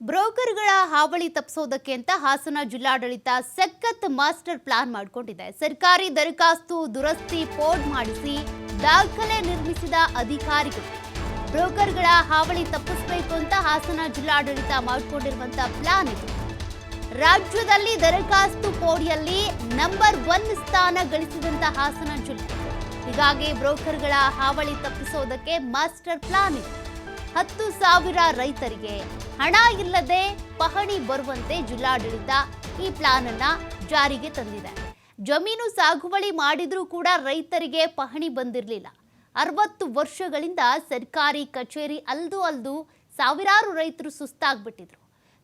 ಬ್ರೋಕರ್ಗಳ ಹಾವಳಿ ತಪ್ಪಿಸೋದಕ್ಕೆ ಅಂತ ಹಾಸನ ಜಿಲ್ಲಾಡಳಿತ ಸಖತ್ ಮಾಸ್ಟರ್ ಪ್ಲಾನ್ ಮಾಡಿಕೊಂಡಿದೆ. ಸರ್ಕಾರಿ ದರಖಾಸ್ತು ದುರಸ್ತಿ ಪೋರ್ಟ್ ಮಾಡಿಸಿ ದಾಖಲೆ ನಿರ್ಮಿಸಿದ ಅಧಿಕಾರಿಗಳು. ಬ್ರೋಕರ್ಗಳ ಹಾವಳಿ ತಪ್ಪಿಸಬೇಕು ಅಂತ ಹಾಸನ ಜಿಲ್ಲಾಡಳಿತ ಮಾಡಿಕೊಂಡಿರುವಂತ ಪ್ಲಾನ್ ಇದು. ರಾಜ್ಯದಲ್ಲಿ ದರಖಾಸ್ತು ಕೋಡಿಯಲ್ಲಿ ನಂಬರ್ ಒನ್ ಸ್ಥಾನ ಗಳಿಸಿದಂತ ಹಾಸನ ಜಿಲ್ಲೆ. ಹೀಗಾಗಿ ಬ್ರೋಕರ್ಗಳ ಹಾವಳಿ ತಪ್ಪಿಸೋದಕ್ಕೆ ಮಾಸ್ಟರ್ ಪ್ಲಾನ್ ಇದೆ. ಹತ್ತು ಸಾವಿರ ರೈತರಿಗೆ ಹಣ ಇಲ್ಲದೆ ಪಹಣಿ ಬರುವಂತೆ ಜಿಲ್ಲಾಡಳಿತ ಈ ಪ್ಲಾನ್ ಅನ್ನ ಜಾರಿಗೆ ತಂದಿದೆ. ಜಮೀನು ಸಾಗುವಳಿ ಮಾಡಿದ್ರೂ ಕೂಡ ರೈತರಿಗೆ ಪಹಣಿ ಬಂದಿರಲಿಲ್ಲ. ಅರವತ್ತು ವರ್ಷಗಳಿಂದ ಸರ್ಕಾರಿ ಕಚೇರಿ ಅಲ್ದು ಅಲ್ದು ಸಾವಿರಾರು ರೈತರು ಸುಸ್ತಾಗ್ಬಿಟ್ಟಿದ್ರು.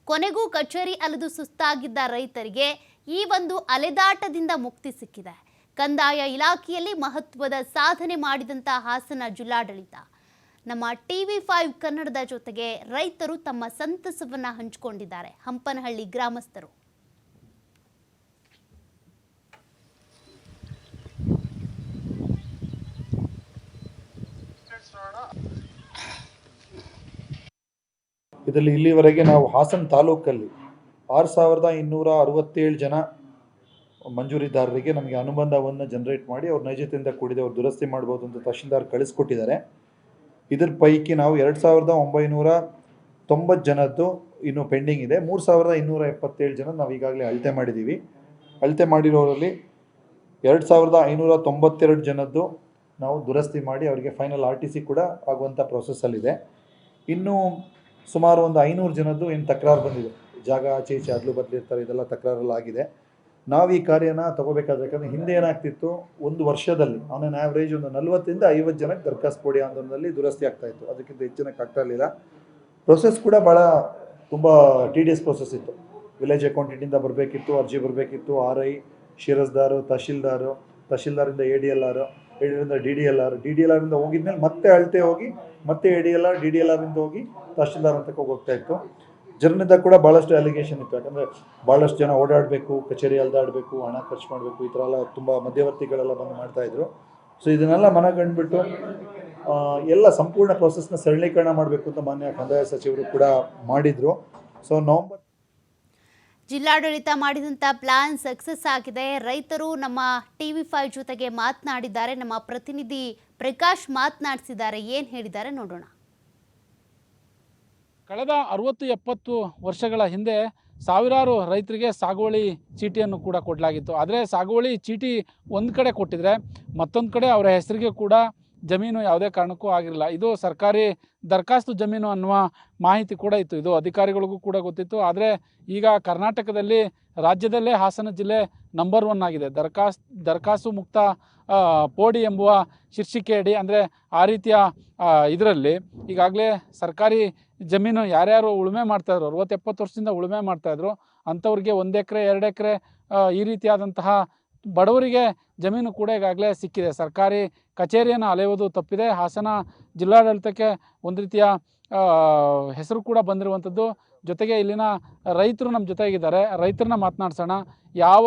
ಕೊನೆಗೂ ಕಚೇರಿ ಅಲೆದು ಸುಸ್ತಾಗಿದ್ದ ರೈತರಿಗೆ ಈ ಒಂದು ಅಲೆದಾಟದಿಂದ ಮುಕ್ತಿ ಸಿಕ್ಕಿದೆ. ಕಂದಾಯ ಇಲಾಖೆಯಲ್ಲಿ ಮಹತ್ವದ ಸಾಧನೆ ಮಾಡಿದಂಥ ಹಾಸನ ಜಿಲ್ಲಾಡಳಿತ. ನಮ್ಮ ಟಿ ವಿ ಫೈವ್ ಕನ್ನಡದ ಜೊತೆಗೆ ರೈತರು ತಮ್ಮ ಸಂತಸವನ್ನ ಹಂಚಿಕೊಂಡಿದ್ದಾರೆ. ಹಂಪನಹಳ್ಳಿ ಗ್ರಾಮಸ್ಥರು. ಇದರಲ್ಲಿ ಇಲ್ಲಿವರೆಗೆ ನಾವು ಹಾಸನ ತಾಲೂಕಲ್ಲಿ ಆರು ಸಾವಿರದ ಇನ್ನೂರ ಅರವತ್ತೇಳು ಜನ ಮಂಜೂರಿದಾರರಿಗೆ ನಮಗೆ ಅನುಬಂಧವನ್ನು ಜನರೇಟ್ ಮಾಡಿ ಅವ್ರ ನೈಜತೆಯಿಂದ ಕೂಡಿದೆ ಅವ್ರು ದುರಸ್ತಿ ಮಾಡ್ಬೋದು ಅಂತ ತಹಶೀಲ್ದಾರ್ ಕಳಿಸ್ಕೊಟ್ಟಿದ್ದಾರೆ. ಇದ್ರ ಪೈಕಿ ನಾವು ಎರಡು ಸಾವಿರದ ಒಂಬೈನೂರ ತೊಂಬತ್ತು ಜನದ್ದು ಇನ್ನು ಪೆಂಡಿಂಗ್ ಇದೆ. ಮೂರು ಸಾವಿರದ ಇನ್ನೂರ ಎಪ್ಪತ್ತೇಳು ಜನ ನಾವು ಈಗಾಗಲೇ ಅಳತೆ ಮಾಡಿದ್ದೀವಿ ಅಳತೆ ಮಾಡಿರೋರಲ್ಲಿ ಎರಡು ಸಾವಿರದ ಐನೂರ ತೊಂಬತ್ತೆರಡು ಜನದ್ದು ನಾವು ದುರಸ್ತಿ ಮಾಡಿ ಅವರಿಗೆ ಫೈನಲ್ ಆರ್ ಟಿ ಸಿ ಕೂಡ ಆಗುವಂಥ ಪ್ರೊಸೆಸ್ಸಲ್ಲಿದೆ ಇನ್ನು ಸುಮಾರು ಒಂದು ಐನೂರು ಜನದ್ದು ಏನು ತಕರಾರು ಬಂದಿದೆ. ಜಾಗ ಆಚೆ ಈಚೆ, ಅದ್ಲು ಬದಲಿರ್ತಾರೆ ಇದೆಲ್ಲ ತಕರಾರೆಲ್ಲ ಆಗಿದೆ ನಾವು ಈ ಕಾರ್ಯನ ತಗೋಬೇಕಾದ್ರೆ ಹಿಂದೆ ಏನಾಗ್ತಿತ್ತು? ಒಂದು ವರ್ಷದಲ್ಲಿ ಆನ್ ಆ್ಯಾವ್ರೇಜ್ ಒಂದು ನಲ್ವತ್ತರಿಂದ ಐವತ್ತು ಜನಕ್ಕೆ ದರ್ಖಾಸ್ತು ಕೊಡಿ ಆಂದೋಲನದಲ್ಲಿ ದುರಸ್ತಿ ಆಗ್ತಾ ಇತ್ತು. ಅದಕ್ಕಿಂತ ಹೆಚ್ಚು ಜನಕ್ಕೆ ಆಗ್ತಾ ಇರಲಿಲ್ಲ. ಪ್ರೊಸೆಸ್ ಕೂಡ ಭಾಳ ತುಂಬ ಟಿ ಡಿ ಎಸ್ ಪ್ರೊಸೆಸ್ ಇತ್ತು ವಿಲೇಜ್ ಅಕೌಂಟೆಂಟಿಂದ ಬರಬೇಕಿತ್ತು, ಅರ್ಜಿ ಬರಬೇಕಿತ್ತು ಆರ್ ಐ ಶಿರಸ್ದಾರು, tahsildar, ತಹಶೀಲ್ದಾರಿಂದ A D L R A D L D D L R D D L ಆರಿಂದ ಹೋಗಿದ್ಮೇಲೆ ಮತ್ತೆ ಅಳತೆ ಹೋಗಿ, ಮತ್ತೆ A D L R D D L ಆರಿಂದ ಹೋಗಿ ತಹಶೀಲ್ದಾರ್ ಅಂತ ಹೋಗ್ತಾ ಇತ್ತು. ಜನರಿಂದ ಕೂಡ ಭಾಳಷ್ಟು ಅಲಿಗೇಷನ್ ಇತ್ತು. ಯಾಕಂದರೆ ಭಾಳಷ್ಟು ಜನ ಓಡಾಡಬೇಕು, ಕಚೇರಿ ಅಲ್ದಾಡಬೇಕು ಹಣ ಖರ್ಚು ಮಾಡಬೇಕು, ಈ ಥರ ಎಲ್ಲ ತುಂಬ ಮಧ್ಯವರ್ತಿಗಳೆಲ್ಲ ಬಂದು ಮಾಡ್ತಾಯಿದ್ರು ಸೊ ಇದನ್ನೆಲ್ಲ ಮನಗಂಡ್ಬಿಟ್ಟು ಎಲ್ಲ ಸಂಪೂರ್ಣ ಪ್ರೊಸೆಸ್ನ ಸರಳೀಕರಣ ಮಾಡಬೇಕು ಅಂತ ಮಾನ್ಯ ಕಂದಾಯ ಸಚಿವರು ಕೂಡ ಮಾಡಿದರು. ಸೊ ನವಂಬರ್ ಜಿಲ್ಲಾಡಳಿತ ಮಾಡಿದಂಥ ಪ್ಲಾನ್ ಸಕ್ಸಸ್ ಆಗಿದೆ. ರೈತರು ನಮ್ಮ ಟಿವಿ ಫೈವ್ ಜೊತೆಗೆ ಮಾತನಾಡಿದ್ದಾರೆ. ನಮ್ಮ ಪ್ರತಿನಿಧಿ ಪ್ರಕಾಶ್ ಮಾತನಾಡಿಸಿದ್ದಾರೆ. ಏನು ಹೇಳಿದ್ದಾರೆ ನೋಡೋಣ. ಕಳೆದ ಅರುವತ್ತು ಎಪ್ಪತ್ತು ವರ್ಷಗಳ ಹಿಂದೆ ಸಾವಿರಾರು ರೈತರಿಗೆ ಸಾಗುವಳಿ ಚೀಟಿಯನ್ನು ಕೂಡ ಕೊಡಲಾಗಿತ್ತು. ಆದರೆ ಸಾಗುವಳಿ ಚೀಟಿ ಒಂದು ಕಡೆ ಕೊಟ್ಟಿದ್ರೆ ಮತ್ತೊಂದು ಕಡೆ ಅವರ ಹೆಸರಿಗೆ ಕೂಡ ಜಮೀನು ಯಾವುದೇ ಕಾರಣಕ್ಕೂ ಆಗಿರಲಿಲ್ಲ. ಇದು ಸರ್ಕಾರಿ ದರಖಾಸ್ತು ಜಮೀನು ಅನ್ನುವ ಮಾಹಿತಿ ಕೂಡ ಇತ್ತು. ಇದು ಅಧಿಕಾರಿಗಳಿಗೂ ಕೂಡ ಗೊತ್ತಿತ್ತು. ಆದರೆ ಈಗ ಕರ್ನಾಟಕದಲ್ಲಿ ರಾಜ್ಯದಲ್ಲೇ ಹಾಸನ ಜಿಲ್ಲೆ ನಂಬರ್ ಒನ್ ಆಗಿದೆ. ದರಖಾಸ್ ದರಖಾಸ್ತು ಮುಕ್ತ ಪೋಡಿ ಎಂಬುವ ಶೀರ್ಷಿಕೆಯಡಿ ಅಂದರೆ ಆ ರೀತಿಯ ಇದರಲ್ಲಿ ಈಗಾಗಲೇ ಸರ್ಕಾರಿ ಜಮೀನು ಯಾರ್ಯಾರು ಉಳುಮೆ ಮಾಡ್ತಾಯಿದ್ರು ಅರವತ್ತು ಎಪ್ಪತ್ತು ವರ್ಷದಿಂದ ಉಳುಮೆ ಮಾಡ್ತಾಯಿದ್ರು ಅಂಥವ್ರಿಗೆ ಒಂದು ಎಕರೆ, ಎರಡು ಎಕರೆ ಈ ರೀತಿಯಾದಂತಹ ಬಡವರಿಗೆ ಜಮೀನು ಕೂಡ ಈಗಾಗಲೇ ಸಿಕ್ಕಿದೆ. ಸರ್ಕಾರಿ ಕಚೇರಿಯನ್ನು ಅಲೆಯುವುದು ತಪ್ಪಿದೆ. ಹಾಸನ ಜಿಲ್ಲಾಡಳಿತಕ್ಕೆ ಒಂದು ರೀತಿಯ ಹೆಸರು ಕೂಡ ಬಂದಿರುವಂಥದ್ದು. ಜೊತೆಗೆ ಇಲ್ಲಿನ ರೈತರು ನಮ್ಮ ಜೊತೆಗಿದ್ದಾರೆ. ರೈತರನ್ನ ಮಾತನಾಡ್ಸೋಣ. ಯಾವ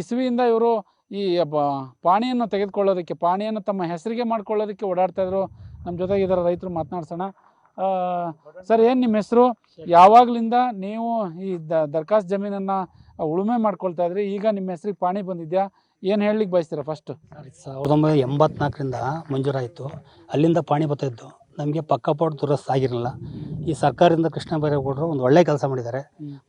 ಇಸುವಿಯಿಂದ ಇವರು ಈ ಪಾಣಿಯನ್ನು ತೆಗೆದುಕೊಳ್ಳೋದಕ್ಕೆ, ಪಾಣಿಯನ್ನು ತಮ್ಮ ಹೆಸರಿಗೆ ಮಾಡ್ಕೊಳ್ಳೋದಕ್ಕೆ ಓಡಾಡ್ತಾಯಿದ್ರು ನಮ್ಮ ಜೊತೆಗಿದ್ದಾರೆ ರೈತರು ಮಾತನಾಡ್ಸೋಣ. ಸರ್ ಏನು ನಿಮ್ಮ ಹೆಸರು? ಯಾವಾಗಲಿಂದ ನೀವು ಈ ದ ದರ್ಖಾಸ್ತ್ ಜಮೀನನ್ನು ಉಳುಮೆ ಮಾಡ್ಕೊಳ್ತಾ ಇದ್ರಿ? ಈಗ ನಿಮ್ಮ ಹೆಸರಿಗೆ ಪಾಣಿ ಬಂದಿದ್ಯಾ? ಏನು ಹೇಳಲಿಕ್ಕೆ ಬಯಸ್ತೀರಾ ಫಸ್ಟ್ ಸಾವಿರದ ಒಂಬೈನೂರ ಎಂಬತ್ನಾಲ್ಕರಿಂದ ಮಂಜೂರಾಯಿತು. ಅಲ್ಲಿಂದ ಪಾಣಿ ಬರ್ತಾ ಇದ್ದು ನಮಗೆ ಪಕ್ಕ ಪೋಟ್ ದುರಸ್ತಿ ಆಗಿರಲಿಲ್ಲ. ಈ ಸರ್ಕಾರದಿಂದ ಕೃಷ್ಣ ಬೈರೇಗೌಡರು ಒಂದು ಒಳ್ಳೆ ಕೆಲಸ ಮಾಡಿದ್ದಾರೆ.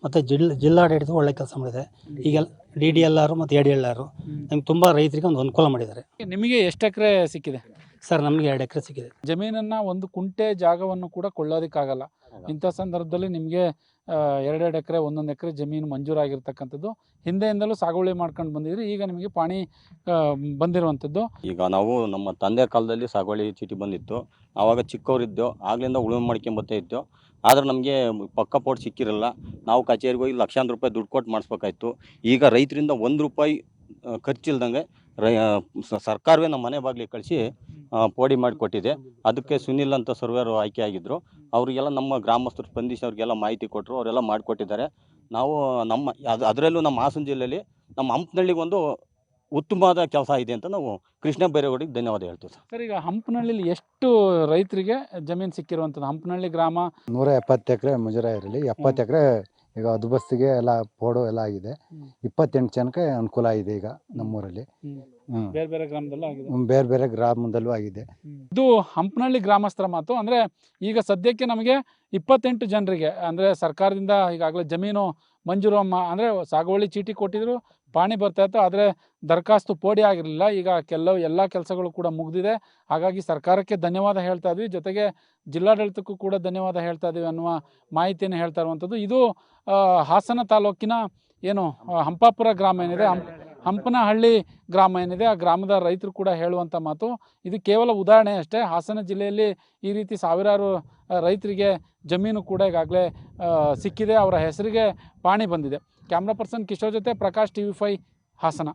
ಮತ್ತು ಜಿಲ್ ಜಿಲ್ಲಾಡಳಿತ ಒಳ್ಳೆ ಕೆಲಸ ಮಾಡಿದೆ. ಈಗೆಲ್ಲ ಡಿ ಡಿ ಎಲ್ ಆರು ಮತ್ತು ಎ ಡಿ ಎಲ್ ಆರು ನಮ್ಗೆ ತುಂಬ ರೈತರಿಗೆ ಒಂದು ಅನುಕೂಲ ಮಾಡಿದ್ದಾರೆ. ನಿಮಗೆ ಎಷ್ಟು ಎಕರೆ ಸಿಕ್ಕಿದೆ? ಸರ್ ನಮಗೆ ಎರಡು ಎಕರೆ ಸಿಕ್ಕಿದೆ. ಜಮೀನನ್ನ ಒಂದು ಕುಂಟೆ ಜಾಗವನ್ನು ಕೂಡ ಕೊಳ್ಳೋದಕ್ಕಾಗಲ್ಲ. ಇಂಥ ಸಂದರ್ಭದಲ್ಲಿ ನಿಮಗೆ ಎರಡೆರಡು ಎಕರೆ ಒಂದೊಂದು ಎಕರೆ ಜಮೀನು ಮಂಜೂರಾಗಿರ್ತಕ್ಕಂಥದ್ದು. ಹಿಂದೆಯಿಂದಲೂ ಸಾಗುವಳಿ ಮಾಡ್ಕೊಂಡು ಬಂದಿದ್ರಿ ಈಗ ನಿಮಗೆ ಪಾಣಿ ಬಂದಿರುವಂಥದ್ದು. ಈಗ ನಾವು ನಮ್ಮ ತಂದೆ ಕಾಲದಲ್ಲಿ ಸಾಗುವಳಿ ಚೀಟಿ ಬಂದಿತ್ತು. ಆವಾಗ ಚಿಕ್ಕವರಿದ್ದು ಆಗ್ಲಿಂದ ಉಳುಮೆ ಮಾಡ್ಕೊಂಬರ್ತಾ ಇದ್ದೋ ಆದ್ರೆ ನಮಗೆ ಪಕ್ಕ ಪೋಟ್ ಸಿಕ್ಕಿರಲ್ಲ. ನಾವು ಕಚೇರಿಗೆ ಹೋಗಿ ಲಕ್ಷಾಂತರ ರೂಪಾಯಿ ದುಡ್ಡು ಕೊಟ್ಟು ಮಾಡಿಸ್ಬೇಕಾಯ್ತು. ಈಗ ರೈತರಿಂದ ಒಂದು ರೂಪಾಯಿ ಖರ್ಚಿಲ್ದಂಗೆ ರೈ ಸರ್ಕಾರವೇ ನಮ್ಮ ಮನೆ ಬಾಗಿಲಿಗೆ ಕಳಿಸಿ ಪೋಡಿ ಮಾಡಿಕೊಟ್ಟಿದೆ ಅದಕ್ಕೆ ಸುನಿಲ್ ಅಂತ ಸರ್ವೇರು ಆಯ್ಕೆ ಆಗಿದ್ದರು ಅವರಿಗೆಲ್ಲ ನಮ್ಮ ಗ್ರಾಮಸ್ಥರು ಸ್ಪಂದಿಸಿ ಅವ್ರಿಗೆಲ್ಲ ಮಾಹಿತಿ ಕೊಟ್ಟರು ಅವರೆಲ್ಲ ಮಾಡಿಕೊಟ್ಟಿದ್ದಾರೆ ನಾವು ನಮ್ಮ ಅದು ಅದರಲ್ಲೂ ನಮ್ಮ ಹಾಸನ ಜಿಲ್ಲೆಯಲ್ಲಿ ನಮ್ಮ ಹಂಪನಹಳ್ಳಿಗೆ ಒಂದು ಉತ್ತಮವಾದ ಕೆಲಸ ಇದೆ ಅಂತ ನಾವು ಕೃಷ್ಣ ಬೈರೇಗೌಡಿಗೆ ಧನ್ಯವಾದ ಹೇಳ್ತೀವಿ ಸರ್. ಸರ್ ಈಗ ಹಂಪನಹಳ್ಳಿಲಿ ಎಷ್ಟು ರೈತರಿಗೆ ಜಮೀನು ಸಿಕ್ಕಿರುವಂಥದ್ದು? ಹಂಪನಹಳ್ಳಿ ಗ್ರಾಮ ನೂರ ಎಪ್ಪತ್ತು ಎಕರೆ ಮುಜರಾಯಿರಲಿ ಎಪ್ಪತ್ತು ಎಕರೆ ಈಗ ಹದ್ಬಸ್ತಿಗೆ ಎಲ್ಲ ಪೋಡು ಎಲ್ಲ ಆಗಿದೆ. ಇಪ್ಪತ್ತೆಂಟು ಜನಕ್ಕೆ ಅನುಕೂಲ ಇದೆ ಈಗ ನಮ್ಮೂರಲ್ಲಿ. ಹ್ಮ್. ಬೇರೆ ಬೇರೆ ಗ್ರಾಮದಲ್ಲೂ ಆಗಿದೆ. ಹ್ಮ್, ಬೇರೆ ಬೇರೆ ಗ್ರಾಮದಲ್ಲೂ ಆಗಿದೆ. ಇದು ಹಂಪನಹಳ್ಳಿ ಗ್ರಾಮಸ್ಥರ ಮಾತು. ಅಂದ್ರೆ ಈಗ ಸದ್ಯಕ್ಕೆ ನಮಗೆ ಇಪ್ಪತ್ತೆಂಟು ಜನರಿಗೆ ಅಂದ್ರೆ ಸರ್ಕಾರದಿಂದ ಈಗಾಗಲೇ ಜಮೀನು ಮಂಜೂರು ಮ ಅಂದರೆ ಸಾಗುವಳಿ ಚೀಟಿ ಕೊಟ್ಟಿದ್ರು, ಪಾಣಿ ಬರ್ತಾ ಇತ್ತು, ಆದರೆ ದರಖಾಸ್ತು ಪೋಡಿ ಆಗಿರಲಿಲ್ಲ. ಈಗ ಕೆಲವು ಎಲ್ಲ ಕೆಲಸಗಳು ಕೂಡ ಮುಗಿದಿದೆ. ಹಾಗಾಗಿ ಸರ್ಕಾರಕ್ಕೆ ಧನ್ಯವಾದ ಹೇಳ್ತಾ ಇದ್ವಿ. ಜೊತೆಗೆ ಜಿಲ್ಲಾಡಳಿತಕ್ಕೂ ಕೂಡ ಧನ್ಯವಾದ ಹೇಳ್ತಾ ಇದ್ದೀವಿ ಅನ್ನುವ ಮಾಹಿತಿಯನ್ನು ಹೇಳ್ತಾ ಇರುವಂಥದ್ದು. ಇದು ಹಾಸನ ತಾಲೂಕಿನ ಏನು, ಹಂಪಾಪುರ ಗ್ರಾಮ ಏನಿದೆ ಹಂಪನಹಳ್ಳಿ ಗ್ರಾಮ ಏನಿದೆ, ಆ ಗ್ರಾಮದ ರೈತರು ಕೂಡ ಹೇಳುವಂಥ ಮಾತು, ಇದು ಕೇವಲ ಉದಾಹರಣೆ ಅಷ್ಟೇ. ಹಾಸನ ಜಿಲ್ಲೆಯಲ್ಲಿ ಈ ರೀತಿ ಸಾವಿರಾರು ರೈತರಿಗೆ ಜಮೀನು ಕೂಡ ಈಗಾಗಲೇ ಸಿಕ್ಕಿದೆ. ಅವರ ಹೆಸರಿಗೆ ಪಾಣಿ ಬಂದಿದೆ. ಕ್ಯಾಮ್ರಾ ಪರ್ಸನ್ ಕಿಶೋರ್ ಜೊತೆ Prakash T V five Hassan.